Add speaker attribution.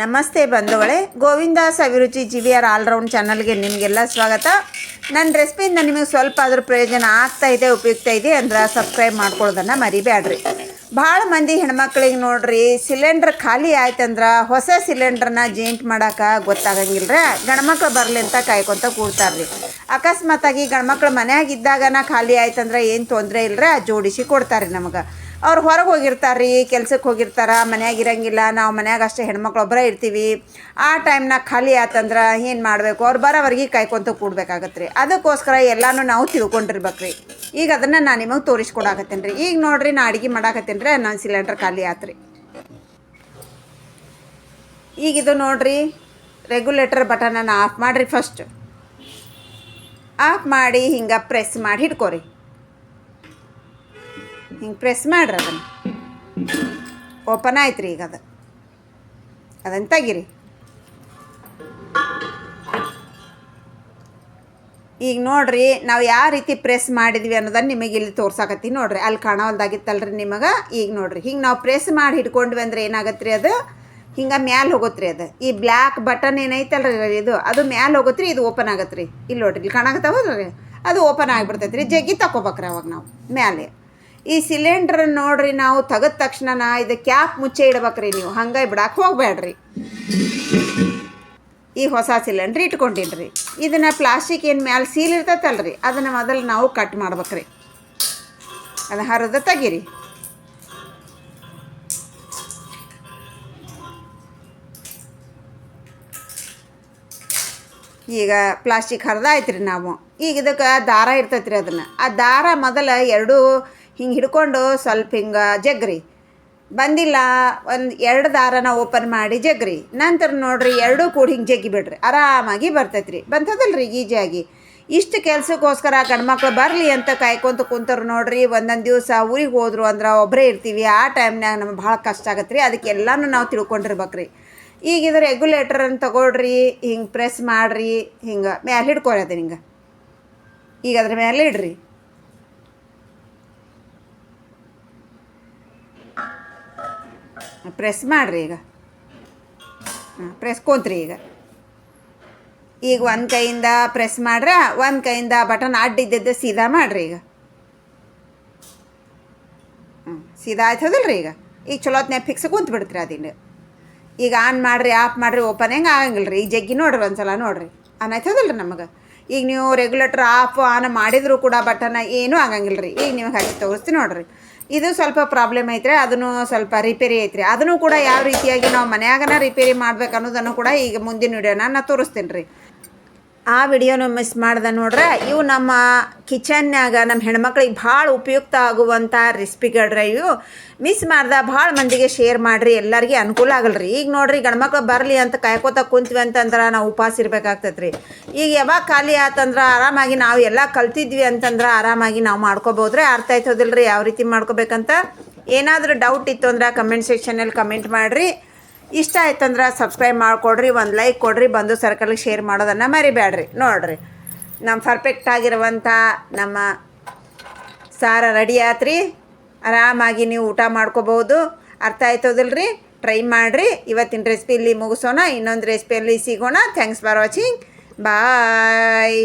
Speaker 1: ನಮಸ್ತೆ ಬಂಧುಗಳೇ, ಗೋವಿಂದಾಸ್ ಅಭಿರುಚಿ ಜಿ ವಿ ಆರ್ ಆಲ್ರೌಂಡ್ ಚಾನಲ್ಗೆ ನಿಮಗೆಲ್ಲ ಸ್ವಾಗತ. ನನ್ನ ರೆಸಿಪಿಯಿಂದ ನಿಮಗೆ ಸ್ವಲ್ಪ ಅದ್ರ ಪ್ರಯೋಜನ ಆಗ್ತಾ ಇದೆ, ಉಪಯುಕ್ತ ಇದೆ ಅಂದ್ರೆ ಸಬ್ಸ್ಕ್ರೈಬ್ ಮಾಡ್ಕೊಳ್ಳೋದನ್ನು ಮರಿಬೇಡ್ರಿ ಭಾಳ ಮಂದಿ ಹೆಣ್ಮಕ್ಳಿಗೆ ನೋಡ್ರಿ, ಸಿಲಿಂಡ್ರ್ ಖಾಲಿ ಆಯ್ತಂದ್ರೆ ಹೊಸ ಸಿಲಿಂಡ್ರನ್ನ ಜೇಂಟ್ ಮಾಡೋಕೆ ಗೊತ್ತಾಗಂಗಿಲ್ಲ ಗಣಮಕ್ಳು ಗಂಡ್ಮಕ್ಳು ಬರಲಿ ಅಂತ ಕಾಯ್ಕೊತ ಕೂಡ್ತಾರ್ರಿ. ಅಕಸ್ಮಾತಾಗಿ ಗಂಡ್ಮಕ್ಳು ಮನ್ಯಾಗ ಇದ್ದಾಗನ ಖಾಲಿ ಆಯ್ತಂದ್ರೆ ಏನು ತೊಂದರೆ ಇಲ್ಲರ ಜೋಡಿಸಿ ಕೊಡ್ತಾರೆ ನಮಗೆ. ಅವ್ರು ಹೊರಗೆ ಹೋಗಿರ್ತಾರೆ ರೀ ಕೆಲ್ಸಕ್ಕೆ ಹೋಗಿರ್ತಾರೆ, ಮನ್ಯಾಗ ಇರಂಗಿಲ್ಲ, ನಾವು ಮನ್ಯಾಗ ಅಷ್ಟೇ ಹೆಣ್ಮಕ್ಳು ಒಬ್ಬರೇ ಇರ್ತೀವಿ. ಆ ಟೈಮ್ನಾಗ ಖಾಲಿ ಆತಂದ್ರೆ ಏನು ಮಾಡಬೇಕು? ಅವ್ರು ಬರೋವರೆಗೆ ಕಾಯ್ಕೊಂತ ಕೂಡಬೇಕಾಗತ್ತೆ ರೀ. ಅದಕ್ಕೋಸ್ಕರ ಎಲ್ಲನೂ ನಾವು ತಿಳ್ಕೊಂಡಿರ್ಬೇಕು ರೀ ಈಗ ಅದನ್ನು ನಾನು ನಿಮಗೆ ತೋರಿಸ್ಕೊಡಾಕತ್ತೇನೆ ರೀ ಈಗ ನೋಡಿರಿ, ನಾ ಅಡುಗೆ ಮಾಡಾಕತ್ತೇನೆ ರೀ ನನ್ನ ಸಿಲಿಂಡ್ರ್ ಖಾಲಿ ಆತು ರೀ ಈಗ ಇದು ನೋಡಿರಿ ರೆಗ್ಯುಲೇಟರ್ ಬಟನನ್ನು ಆಫ್ ಮಾಡಿರಿ ಫಸ್ಟ್ ಆಫ್ ಮಾಡಿ ಹಿಂಗೆ ಪ್ರೆಸ್ ಮಾಡಿ ಹಿಡ್ಕೊರಿ. ಹಿಂಗೆ ಪ್ರೆಸ್ ಮಾಡ್ರಿ ಅದನ್ನು. ಓಪನ್ ಆಯ್ತು ರೀ ಈಗ ಅದು. ಅದನ್ನು ತೆಗಿರಿ. ಈಗ ನೋಡ್ರಿ ನಾವು ಯಾವ ರೀತಿ ಪ್ರೆಸ್ ಮಾಡಿದ್ವಿ ಅನ್ನೋದನ್ನು ನಿಮಗೆ ಇಲ್ಲಿ ತೋರ್ಸಾಕತ್ತೀವಿ ನೋಡ್ರಿ. ಅಲ್ಲಿ ಕಾಣೋಲ್ದಾಗಿತ್ತಲ್ರಿ ನಿಮಗೆ. ಈಗ ನೋಡ್ರಿ, ಹಿಂಗೆ ನಾವು ಪ್ರೆಸ್ ಮಾಡಿ ಹಿಡ್ಕೊಂಡ್ವಿ ಅಂದ್ರೆ ಏನಾಗತ್ತೆ ರೀ ಅದು? ಹಿಂಗೆ ಮ್ಯಾಲೆ ಹೋಗುತ್ತೆ ರೀ ಅದು. ಈ ಬ್ಲ್ಯಾಕ್ ಬಟನ್ ಏನೈತಲ್ರಿ ಇದು? ಅದು ಮ್ಯಾಲೆ ಹೋಗುತ್ತೆ ರೀ ಇದು ಓಪನ್ ಆಗತ್ತೆ ರೀ ಇಲ್ಲಿ ನೋಡ್ರಿ, ಇಲ್ಲಿ ಕಾಣಕತ್ತಾವಲ್ರಿ? ಅದು ಓಪನ್ ಆಗಿಬಿಡ್ತೈತೆ ರೀ ಜಗ್ಗಿ ತಗೋಬೇಕ್ರಿ ಅವಾಗ ನಾವು. ಮ್ಯಾಲೆ. ಈ ಸಿಲಿಂಡ್ರ್ ನೋಡ್ರಿ ನಾವು ತೆಗೆದ ತಕ್ಷಣ ಇದು ಕ್ಯಾಪ್ ಮುಚ್ಚೆ ಇಡ್ಬೇಕ್ರಿ ನೀವು. ಹಂಗೆ ಬಿಡಕ್ಕೆ ಹೋಗ್ಬೇಡ್ರಿ ಈ ಹೊಸ ಸಿಲಿಂಡ್ರ್ ಇಟ್ಕೊಂಡಿನ್ರಿ. ಇದನ್ನು ಪ್ಲಾಸ್ಟಿಕ್ ಏನು ಮ್ಯಾಲೆ ಸೀಲ್ ಇರ್ತೈತಲ್ರಿ. ಅದನ್ನು ಮೊದಲು ನಾವು ಕಟ್ ಮಾಡ್ಬೇಕ್ರಿ. ಅದು ಹರಿದ ತೆಗೀರಿ. ಈಗ ಪ್ಲಾಸ್ಟಿಕ್ ಹರಿದಾಯ್ತು ರೀ ನಾವು. ಈಗ ಇದಕ್ಕೆ ದಾರ ಇರ್ತೈತೆ ರೀ ಅದನ್ನು. ಆ ದಾರ ಮೊದಲು ಎರಡೂ ಹಿಂಗೆ ಹಿಡ್ಕೊಂಡು ಸ್ವಲ್ಪ ಹಿಂಗೆ ಜಗ್ರಿ ಬಂದಿಲ್ಲ, ಒಂದು ಎರಡು ದಾರನ ಓಪನ್ ಮಾಡಿ ಜಗ್ರಿ ನಂತರ ನೋಡ್ರಿ ಎರಡೂ ಕೂಡಿ ಹಿಂಗೆ ಜಗ್ಗಿ ಬಿಡ್ರಿ. ಆರಾಮಾಗಿ ಬರ್ತೈತೆ ರೀ ಬಂತದಲ್ರಿ ಈಜಿಯಾಗಿ. ಇಷ್ಟು ಕೆಲಸಕ್ಕೋಸ್ಕರ ಗಂಡ್ಮಕ್ಳು ಬರಲಿ ಅಂತ ಕಾಯ್ಕೊಂತ ಕುಂತರು ನೋಡ್ರಿ, ಒಂದೊಂದು ದಿವಸ ಊರಿಗೆ ಹೋದ್ರು ಅಂದ್ರೆ ಒಬ್ಬರೇ ಇರ್ತೀವಿ. ಆ ಟೈಮ್ನಾಗ ನಮ್ಗೆ ಭಾಳ ಕಷ್ಟ ಆಗತ್ತೆ ರೀ ಅದಕ್ಕೆ ಎಲ್ಲನೂ ನಾವು ತಿಳ್ಕೊಂಡಿರ್ಬೇಕ್ರಿ. ಈಗ ಇದು ರೆಗ್ಯುಲೇಟರನ್ನು ತಗೊಳ್ರಿ, ಹಿಂಗೆ ಪ್ರೆಸ್ ಮಾಡಿರಿ, ಹಿಂಗೆ ಮ್ಯಾಲೆ ಅದು ಹಿಂಗೆ ಈಗ ಅದ್ರ ಮೇಲೆ ಇಡ್ರಿ. ಪ್ರೆಸ್ ಮಾಡಿರಿ ಈಗ. ಹಾಂ ಪ್ರೆಸ್ ಕೂತ್ರಿ ಈಗ. ಈಗ ಒಂದು ಕೈಯಿಂದ ಪ್ರೆಸ್ ಮಾಡ್ರೆ, ಒಂದು ಕೈಯಿಂದ ಬಟನ್ ಅಡ್ಡಿದ್ದದ್ದು ಸೀದಾ ಮಾಡಿರಿ ಈಗ. ಹ್ಞೂ ಸೀದಾ ಆಯ್ತು ಈಗ. ಈಗ ಚಲೋತ್ನ್ಯಾಗ ಫಿಕ್ಸ್ ಕುಂತು ಬಿಡ್ತೀರಿ ಅದಿನ್ನು. ಈಗ ಆನ್ ಮಾಡಿರಿ ಆಫ್ ಮಾಡಿರಿ ಓಪನ್ ಹೆಂಗೆ ಆಗಂಗಿಲ್ಲ ರೀ ಈಗ ಜಗ್ಗಿ ನೋಡ್ರಿ ಒಂದ್ಸಲ ನೋಡ್ರಿ. ಆನ್ ಆಯ್ತದಲ್ಲ ರೀ ನಮಗೆ. ಈಗ ನೀವು ರೆಗ್ಯುಲೇಟರ್ ಆಫ್ ಆನ್ ಮಾಡಿದರೂ ಕೂಡ ಬಟನ್ ಏನೂ ಆಗಂಗಿಲ್ಲ ರೀ ಈಗ ನಿಮಗೆ ಹಚ್ಚಿ ತೋರಿಸ್ತೀನಿ ನೋಡ್ರಿ. ಇದು ಸ್ವಲ್ಪ ಪ್ರಾಬ್ಲಮ್ ಐತ್ರಿ, ಅದನ್ನು ಸ್ವಲ್ಪ ರಿಪೇರಿ ಐತ್ರಿ. ಅದನ್ನು ಕೂಡ ಯಾವ ರೀತಿಯಾಗಿ ನಾವು ಮನ್ಯಾಗನ ರಿಪೇರಿ ಮಾಡ್ಬೇಕು ಅನ್ನೋದನ್ನು ಕೂಡ ಈಗ ಮುಂದಿನ ವಿಡಿಯೋನ ನಾನು ತೋರಿಸ್ತೀನಿ ರೀ ಆ ವಿಡಿಯೋನ ಮಿಸ್ ಮಾಡ್ದೆ ನೋಡ್ರೆ, ಇವು ನಮ್ಮ ಕಿಚನ್ನಾಗ ನಮ್ಮ ಹೆಣ್ಮಕ್ಳಿಗೆ ಭಾಳ ಉಪಯುಕ್ತ ಆಗುವಂಥ ರೆಸಿಪಿಗಳ್ರೆ ಇವು. ಮಿಸ್ ಮಾಡ್ದೆ, ಭಾಳ ಮಂದಿಗೆ ಶೇರ್ ಮಾಡಿರಿ, ಎಲ್ಲರಿಗೆ ಅನುಕೂಲ ಆಗಲ್ರಿ. ಈಗ ನೋಡ್ರಿ ಗಂಡ್ಮಕ್ಳು ಬರಲಿ ಅಂತ ಕಾಯ್ಕೋತ ಕುಂತ್ವಿ ಅಂತಂದ್ರೆ ನಾವು ಉಪವಾಸ ಇರ್ಬೇಕಾಗ್ತೈತೆ ರೀ ಈಗ ಯಾವಾಗ ಖಾಲಿ ಆತಂದ್ರೆ ಆರಾಮಾಗಿ ನಾವು ಎಲ್ಲ ಕಲ್ತಿದ್ವಿ ಅಂತಂದ್ರೆ ಆರಾಮಾಗಿ ನಾವು ಮಾಡ್ಕೋಬೋದ್ರೆ. ಅರ್ಥ ಆಯ್ತದಿಲ್ಲ ರೀ ಯಾವ ರೀತಿ ಮಾಡ್ಕೋಬೇಕಂತ. ಏನಾದರೂ ಡೌಟ್ ಇತ್ತು ಅಂದ್ರೆ ಕಮೆಂಟ್ ಸೆಕ್ಷನಲ್ಲಿ ಕಮೆಂಟ್ ಮಾಡಿರಿ. ಇಷ್ಟ ಆಯ್ತಂದ್ರೆ ಸಬ್ಸ್ಕ್ರೈಬ್ ಮಾಡಿಕೊಡ್ರಿ, ಒಂದು ಲೈಕ್ ಕೊಡ್ರಿ, ಬಂದು ಸರ್ಕಲ್ಗೆ ಶೇರ್ ಮಾಡೋದನ್ನು ಮರಿಬೇಡ್ರಿ ನೋಡ್ರಿ ನಮ್ಮ ಪರ್ಫೆಕ್ಟ್ ಆಗಿರುವಂಥ ನಮ್ಮ ಸಾರ ರೆಡಿ ಆತ್ರಿ. ಆರಾಮಾಗಿ ನೀವು ಊಟ ಮಾಡ್ಕೋಬೋದು ಅರ್ಥ ಆಯ್ತದಿಲ್ರಿ ಟ್ರೈ ಮಾಡಿರಿ. ಇವತ್ತಿನ ರೆಸಿಪಿ ಇಲ್ಲಿ ಮುಗಿಸೋಣ, ಇನ್ನೊಂದು ರೆಸಿಪಿಯಲ್ಲಿ ಸಿಗೋಣ. Thanks for watching bye